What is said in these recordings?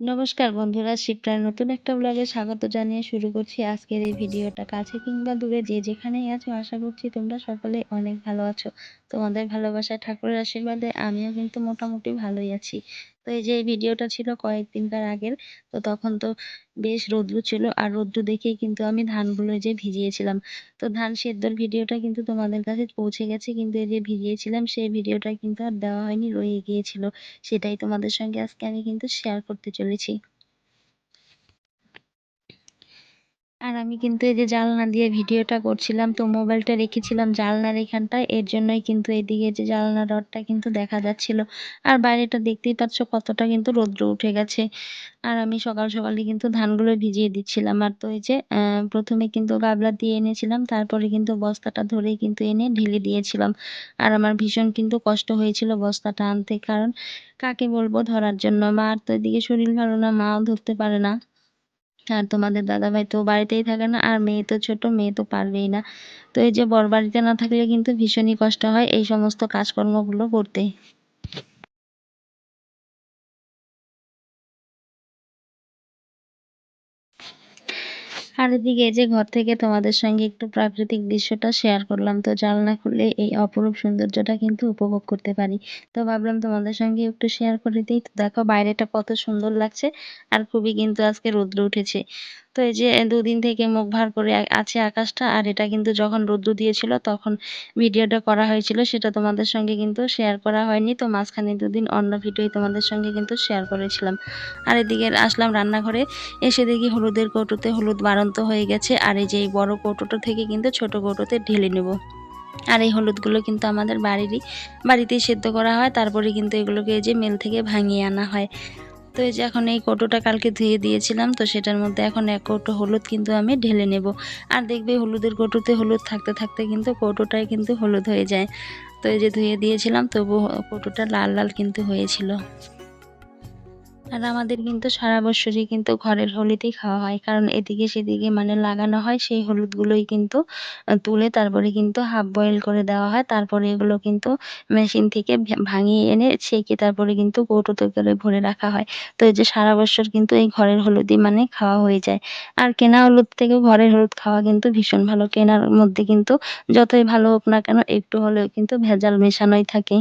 নমস্কার বন্ধুরা শিবরায় নতুন একটা ব্লগে স্বাগত জানিয়ে শুরু করছি আজকের এই ভিডিওটা। কাছে কিংবা দূরে যে যেখানেই আছো, আশা করছি তোমরা সকলে অনেক ভালো আছো। তোমাদের ভালোবাসায়, ঠাকুরের আশীর্বাদে আমিও কিন্তু মোটামুটি ভালোই আছি। তো এই যে ভিডিওটা ছিল কয়েকদিনকার আগের, তো তখন তো বেশ রোদ্রু ছিল আর রোদ্রু দেখেই কিন্তু আমি ধানগুলো যে ভিজিয়েছিলাম। তো ধান সেদ্ধর ভিডিওটা কিন্তু তোমাদের কাছে পৌঁছে গেছে, কিন্তু এই যে ভিজিয়েছিলাম সেই ভিডিওটা কিন্তু আর দেওয়া হয়নি, রয়ে গিয়েছিল। সেটাই তোমাদের সঙ্গে আজকে আমি কিন্তু শেয়ার করতে চলেছি। আর আমি কিন্তু এই যে জানলা দিয়ে ভিডিওটা করছিলাম, তো মোবাইলটা রেখেছিলাম জানলার এখানটায়, এর জন্যই কিন্তু এদিকে যে জানলা রডটা কিন্তু দেখা যাচ্ছিল। আর বাইরেটা দেখতেই পাচ্ছ কতটা কিন্তু রৌদ্র উঠে গেছে। আর আমি সকাল সকালে কিন্তু ধানগুলো ভিজিয়ে দিচ্ছিলাম। আর তো এই যে প্রথমে কিন্তু গাবলা দিয়ে এনেছিলাম, তারপরে কিন্তু বস্তাটা ধরেই কিন্তু এনে ঢেলে দিয়েছিলাম। আর আমার ভীষণ কিন্তু কষ্ট হয়েছিল বস্তাটা আনতে, কারণ কাকে বলব ধরার জন্য? মার তো এদিকে শরীর ভালো না, মাও ধরতে পারে না। আর তোমাদের দাদা ভাই তো বাড়িতেই থাকে না, আর মেয়ে তো ছোট, মেয়ে তো পারবেই না। তো এই যে বর বাড়িতে না থাকলে কিন্তু ভীষণই কষ্ট হয় এই সমস্ত কাজকর্মগুলো করতে। আর এদিকে যে ঘর থেকে তোমাদের সঙ্গে একটু প্রাকৃতিক দৃশ্যটা শেয়ার করলাম, তো জানলা খুলে এই অপরূপ সৌন্দর্যটা কিন্তু উপভোগ করতে পারি। তো ভাবলাম তোমাদের সঙ্গে একটু শেয়ার করে দিই। তো দেখো বাইরেটা কত সুন্দর লাগছে, আর খুবই কিন্তু আজকে রোদ্র উঠেছে। তো এই যে দুদিন থেকে মুখ ভার করে আছে আকাশটা, আর এটা কিন্তু যখন রৌদ্র দিয়েছিল তখন ভিডিওটা করা হয়েছিল, সেটা তোমাদের সঙ্গে কিন্তু শেয়ার করা হয়নি। তো মাঝখানে দুদিন অন্য ভিডিওই তোমাদের সঙ্গে কিন্তু শেয়ার করেছিলাম। আর এদিকে আসলাম রান্নাঘরে, এসে দেখি হলুদের কৌটোতে হলুদ বাড়ন্ত হয়ে গেছে, আর এই যে এই বড় কৌটোটা থেকে কিন্তু ছোট কৌটোতে ঢেলে নেব। আর এই হলুদগুলো কিন্তু আমাদের বাড়িরই, বাড়িতেই সেদ্ধ করা হয়, তারপরে কিন্তু এগুলোকে এই যে মেল থেকে ভাঙিয়ে আনা হয়। তো এই যে এখন এই কৌটোটা কালকে ধুয়ে দিয়েছিলাম, তো সেটার মধ্যে এখন এক কৌটো হলুদ কিন্তু আমি ঢেলে নেব। আর দেখবে হলুদের কৌটোতে হলুদ থাকতে থাকতে কিন্তু কৌটোটাই কিন্তু হলুদ হয়ে যায়। তো এই যে ধুয়ে দিয়েছিলাম তবু কৌটোটা লাল লাল কিন্তু হয়েছিল। আর আমাদের কিন্তু সারা বছরই কিন্তু ঘরের হলুদই খাওয়া হয়। কারণ এদিকে সেদিকে মানে লাগানো হয়, সেই হলুদগুলোই কিন্তু তুলে তারপরে কিন্তু হাফ বয়েল করে দেওয়া হয়। তারপরে এগুলো কিন্তু মেশিন থেকে ভাঙিয়ে এনে ছেঁকে তারপরে কিন্তু কৌটোতে করে ভরে রাখা হয়। তো এই যে সারা বছর কিন্তু এই ঘরের হলুদই মানে খাওয়া হয়ে যায়। আর কেনা হলুদ থেকে ঘরের হলুদ খাওয়া কিন্তু ভীষণ ভালো। কেনার মধ্যে কিন্তু যতই ভালো হোক না কেন, একটু হলেও কিন্তু ভেজাল মেশানোই থাকে।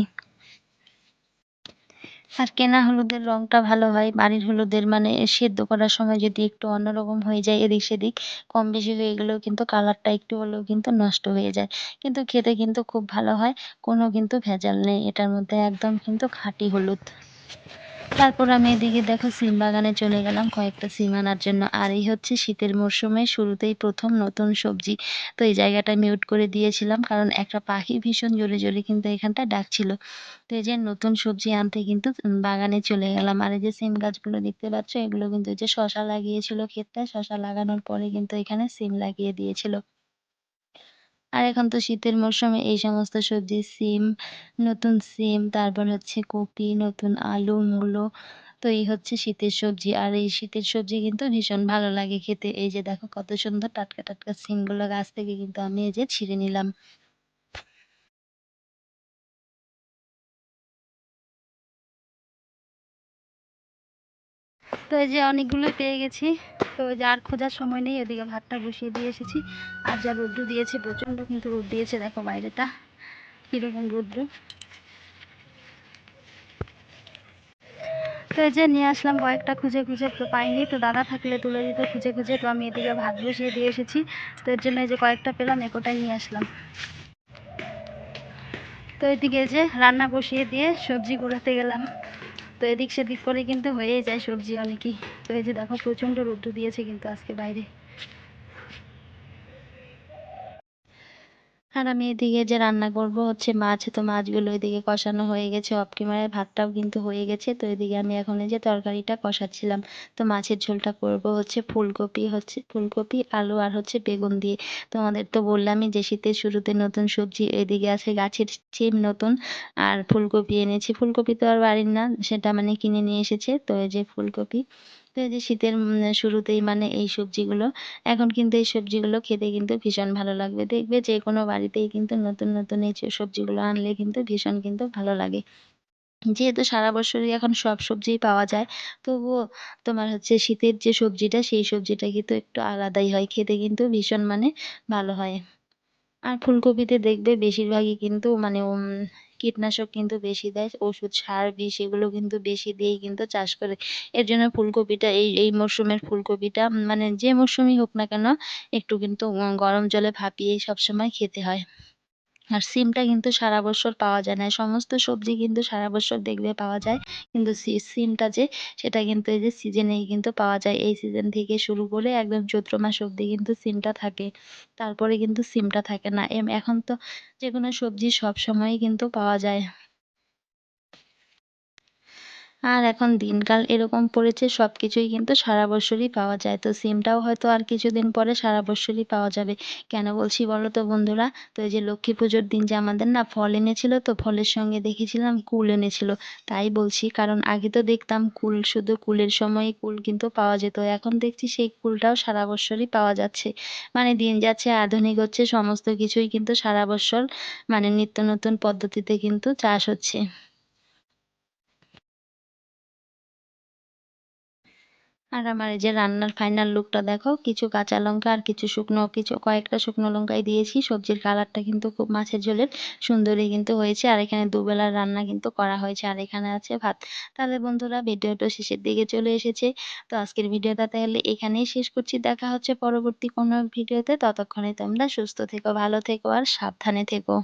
আর কেনা হলুদের রঙটা ভালো হয়, বাড়ির হলুদের মানে সেদ্ধ করার সময় যদি একটু অন্যরকম হয়ে যায় এদিক সেদিক, কম বেশি হয়ে গেলেও কিন্তু কালারটা একটু হলেও কিন্তু নষ্ট হয়ে যায়। কিন্তু খেতে কিন্তু খুব ভালো হয়, কোনো কিন্তু ভেজাল নেই, এটার মধ্যে একদম কিন্তু খাঁটি হলুদ। তারপর আমি এদিকে দেখো সিম বাগানে চলে গেলাম কয়েকটা সিম আনার জন্য। আর এই হচ্ছে শীতের মরশুমে শুরুতেই প্রথম নতুন সবজি। তো এই জায়গাটা মিউট করে দিয়েছিলাম কারণ একটা পাখি ভীষণ জোরে জোরে কিন্তু এখানটা ডাকছিল। তো এই যে নতুন সবজি আনতে কিন্তু বাগানে চলে গেলাম। আর এই যে সিম গাছগুলো দেখতে পাচ্ছ, এগুলো কিন্তু যে শশা লাগিয়েছিল ক্ষেতটা শশা লাগানোর পরে কিন্তু এখানে সিম লাগিয়ে দিয়েছিল। আর এখন তো শীতের মরশুমে এই সমস্ত সবজি, সিম, নতুন সিম, তারপর হচ্ছে কপি, নতুন আলু, মূলো, তো এই হচ্ছে শীতের সবজি। আর এই শীতের সবজি কিন্তু ভীষণ ভালো লাগে খেতে। এই যে দেখো কত সুন্দর টাটকা টাটকা সিমগুলো গাছ থেকে কিন্তু আমি এই যে ছিঁড়ে নিলাম। তো এই যে অনেকগুলো পেয়ে গেছি। তো ওই যে আর খোঁজার সময় নেই ওদিকে ভাতটা বসিয়ে দিয়ে এসেছি। আর যা রৌদ্র দিয়েছে, প্রচণ্ড কিন্তু রোদ দিয়েছে, দেখো বাইরেটা। কীরকম রৌদ্র তো এই যে নিয়ে আসলাম কয়েকটা খুঁজে খুঁজে, তো পাইনি। তো দাদা থাকলে তুলে দিত খুঁজে খুঁজে। তো আমি এদিকে ভাত বসিয়ে দিয়ে এসেছি। তো এর জন্য এই যে কয়েকটা পেলাম, একোটাই নিয়ে আসলাম। তো এদিকে যে রান্না বসিয়ে দিয়ে সবজি কুড়াতে গেলাম। এদিক সেদিক করে কিন্তু হয়েই যায় সবজি অনেকই। তো এই যে দেখো প্রচণ্ড রোদ্দু দিয়েছে কিন্তু আজকে বাইরে। আর আমি এদিকে যে রান্না করব হচ্ছে মাছ, তো মাছগুলো এদিকে কষানো হয়ে গেছে। অফ ক্যামেরায় ভাতটাও কিন্তু হয়ে গেছে। তো এদিকে আমি এখন এই যে তরকারিটা কষাচ্ছিলাম। তো মাছের ঝোলটা করব হচ্ছে ফুলকপি হচ্ছে ফুলকপি, আলু আর হচ্ছে বেগুন দিয়ে। তোমাদের তো বললামই যে শীতের শুরুতে নতুন সবজি এদিকে আছে গাছের সিম নতুন আর ফুলকপি এনেছি। ফুলকপি তো আর বাড়ির না, সেটা মানে কিনে নিয়ে এসেছে। তো এই যে ফুলকপি তো যে শীতের শুরুতেই মানে এই সবজিগুলো, এখন কিন্তু এই সবজিগুলো খেতে কিন্তু ভীষণ ভালো লাগবে। দেখবে যে কোনো বাড়িতেই কিন্তু নতুন নতুন এই সবজিগুলো আনলে কিন্তু ভীষণ কিন্তু ভালো লাগে। যেহেতু সারা বছরই এখন সব সবজিই পাওয়া যায়, তবুও তোমার হচ্ছে শীতের যে সবজিটা, সেই সবজিটা কিন্তু একটু আলাদাই হয়, খেতে কিন্তু ভীষণ মানে ভালো হয়। আর ফুলকপিতে দেখবে বেশিরভাগই কিন্তু মানে কীটনাশক কিন্তু বেশি দেয়, ওষুধ, সার, বিষ এগুলো কিন্তু বেশি দিয়েই কিন্তু চাষ করে। এর জন্য ফুলকপিটা, এই এই মরশুমের ফুলকপিটা মানে যে মরশুমই হোক না কেন, একটু কিন্তু গরম জলে ভাপিয়েই সবসময় খেতে হয়। আর সিমটা কিন্তু সারা বছর পাওয়া যায় না। সমস্ত সবজি কিন্তু সারা বছর দেখবে পাওয়া যায়। কিন্তু সিমটা যে, সেটা কিন্তু এই যে সিজনেই কিন্তু পাওয়া যায়। এই সিজন থেকে শুরু করে একদম চৈত্র মাস অবধি কিন্তু সিমটা থাকে। তারপরে কিন্তু সিমটা থাকে না। এম, এখন তো যে কোনো সবজি সব সময়ই কিন্তু পাওয়া যায়। আর এখন দিনকাল এরকম পড়েছে সব কিছুই কিন্তু সারা বছরই পাওয়া যায়। তো সিমটাও হয়তো আর কিছুদিন পরে সারা বছরই পাওয়া যাবে। কেন বলছি বলো তো বন্ধুরা? তো এই যে লক্ষ্মী পুজোর দিন যে আমাদের না ফল এনেছিল, তো ফলের সঙ্গে দেখেছিলাম কুল এনেছিল। তাই বলছি, কারণ আগে তো দেখতাম কুল, শুধু কুলের সময়ই কুল কিন্তু পাওয়া যেত। এখন দেখছি সেই কুলটাও সারা বছরই পাওয়া যাচ্ছে। মানে দিন যাচ্ছে, আধুনিক হচ্ছে, সমস্ত কিছুই কিন্তু সারা বছর মানে নিত্য নতুন পদ্ধতিতে কিন্তু চাষ হচ্ছে। আর আমার এই যে রান্নার ফাইনাল লুকটা দেখো, কিছু কাঁচা লঙ্কা আর কিছু শুকনো, কিছু কয়েকটা শুকনো লঙ্কাই দিয়েছি। সবজির কালারটা কিন্তু খুব মাছের ঝোলের, সুন্দরই কিন্তু হয়েছে। আর এখানে দুবেলার রান্না কিন্তু করা হয়েছে। আর এখানে আছে ভাত। তাহলে বন্ধুরা, ভিডিওটা শেষের দিকে চলে এসেছে। তো আজকের ভিডিওটা তাহলে এখানেই শেষ করছি। দেখা হচ্ছে পরবর্তী কোনো ভিডিওতে। ততক্ষণে তোমরা সুস্থ থেকো, ভালো থেকো আর সাবধানে থেকো।